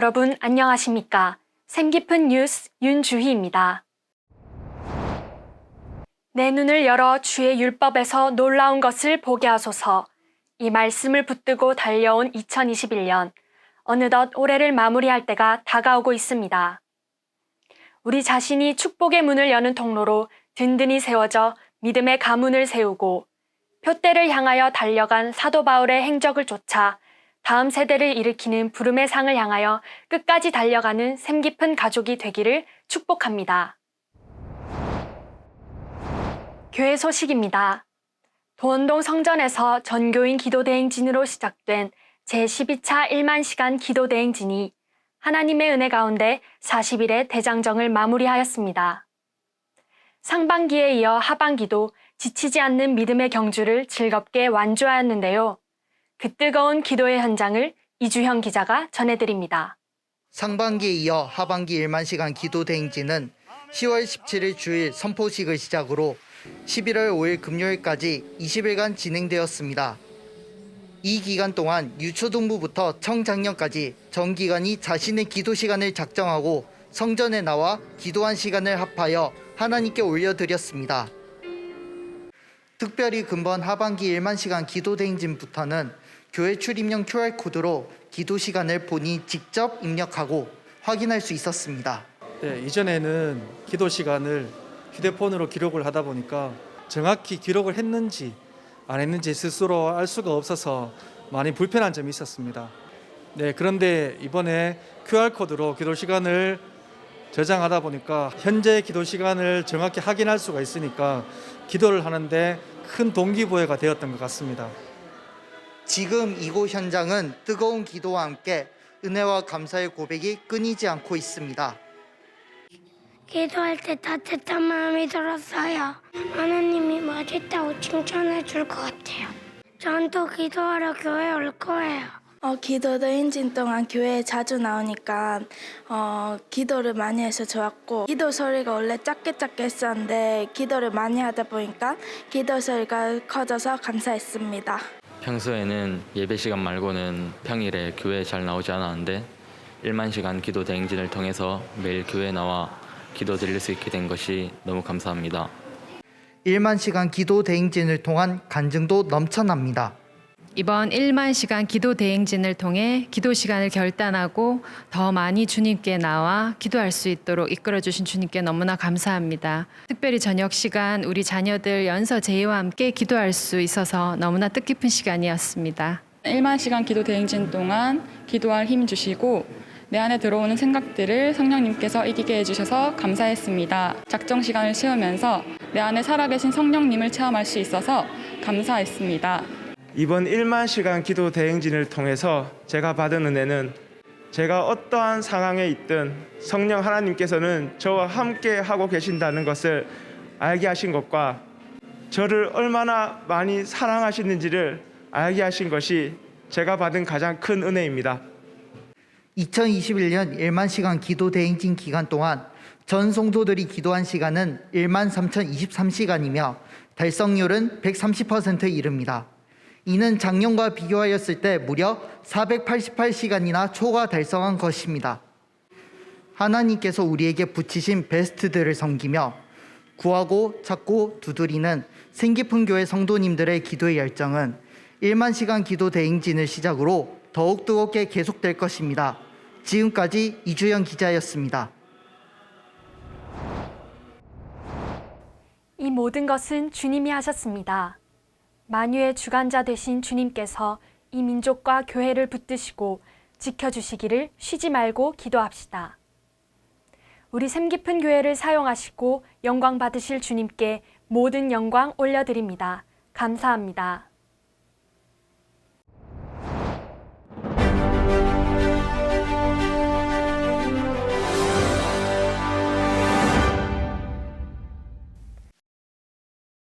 여러분 안녕하십니까? 샘 깊은 뉴스 윤주희입니다. 내 눈을 열어 주의 율법에서 놀라운 것을 보게 하소서. 이 말씀을 붙들고 달려온 2021년. 어느덧 올해를 마무리할 때가 다가오고 있습니다. 우리 자신이 축복의 문을 여는 통로로 든든히 세워져 믿음의 가문을 세우고 표대를 향하여 달려간 사도 바울의 행적을 쫓아 다음 세대를 일으키는 부름의 상을 향하여 끝까지 달려가는 샘 깊은 가족이 되기를 축복합니다. 교회 소식입니다. 도원동 성전에서 전교인 기도대행진으로 시작된 제12차 1만 시간 기도대행진이 하나님의 은혜 가운데 40일의 대장정을 마무리하였습니다. 상반기에 이어 하반기도 지치지 않는 믿음의 경주를 즐겁게 완주하였는데요. 그 뜨거운 기도의 현장을 이주형 기자가 전해드립니다. 상반기에 이어 하반기 1만 시간 기도 대행진은 10월 17일 주일 선포식을 시작으로 11월 5일 금요일까지 20일간 진행되었습니다. 이 기간 동안 유초등부부터 청장년까지 전 기간이 자신의 기도 시간을 작정하고 성전에 나와 기도한 시간을 합하여 하나님께 올려드렸습니다. 특별히 근본 하반기 1만 시간 기도 대행진부터는 교회 출입용 QR코드로 기도 시간을 본인이 직접 입력하고 확인할 수 있었습니다. 네, 이전에는 기도 시간을 휴대폰으로 기록을 하다 보니까 정확히 기록을 했는지 안 했는지 스스로 알 수가 없어서 많이 불편한 점이 있었습니다. 네, 그런데 이번에 QR 코드로 기도 시간을 저장하다 보니까 현재 기도 시간을 정확히 확인할 수가 있으니까 기도를 하는데 큰 동기부여가 되었던 것 같습니다. 지금 이곳 현장은 뜨거운 기도와 함께 은혜와 감사의 고백이 끊이지 않고 있습니다. 기도할 때 따뜻한 마음이 들었어요. 하나님이 멋있다고 칭찬해 줄 것 같아요. 전 또 기도하러 교회 올 거예요. 어, 기도도 인진 동안 교회에 자주 나오니까 어, 기도를 많이 해서 좋았고 기도 소리가 원래 작게 작게 했었는데 기도를 많이 하다 보니까 기도 소리가 커져서 감사했습니다. 평소에는 예배 시간 말고는 평일에 교회에 잘 나오지 않았는데 1만 시간 기도 대행진을 통해서 매일 교회에 나와 기도 드릴 수 있게 된 것이 너무 감사합니다. 1만 시간 기도 대행진을 통한 간증도 넘쳐납니다. 이번 1만 시간 기도 대행진을 통해 기도 시간을 결단하고 더 많이 주님께 나와 기도할 수 있도록 이끌어 주신 주님께 너무나 감사합니다. 특별히 저녁 시간 우리 자녀들 연서 제이와 함께 기도할 수 있어서 너무나 뜻깊은 시간이었습니다. 1만 시간 기도 대행진 동안 기도할 힘 주시고 내 안에 들어오는 생각들을 성령님께서 이기게 해주셔서 감사했습니다. 작정 시간을 채우면서 내 안에 살아계신 성령님을 체험할 수 있어서 감사했습니다. 이번 1만 시간 기도 대행진을 통해서 제가 받은 은혜는 제가 어떠한 상황에 있든 성령 하나님께서는 저와 함께 하고 계신다는 것을 알게 하신 것과 저를 얼마나 많이 사랑하시는지를 알게 하신 것이 제가 받은 가장 큰 은혜입니다. 2021년 1만 시간 기도 대행진 기간 동안 전 성도들이 기도한 시간은 1만 3,023시간이며 달성률은 130%에 이릅니다. 이는 작년과 비교하였을 때 무려 488시간이나 초과 달성한 것입니다. 하나님께서 우리에게 붙이신 베스트들을 섬기며 구하고 찾고 두드리는 생기픈 교회 성도님들의 기도의 열정은 1만 시간 기도 대행진을 시작으로 더욱 뜨겁게 계속될 것입니다. 지금까지 이주영 기자였습니다. 이 모든 것은 주님이 하셨습니다. 만유의 주관자 되신 주님께서 이 민족과 교회를 붙드시고 지켜주시기를 쉬지 말고 기도합시다. 우리 샘 깊은 교회를 사용하시고 영광 받으실 주님께 모든 영광 올려드립니다. 감사합니다.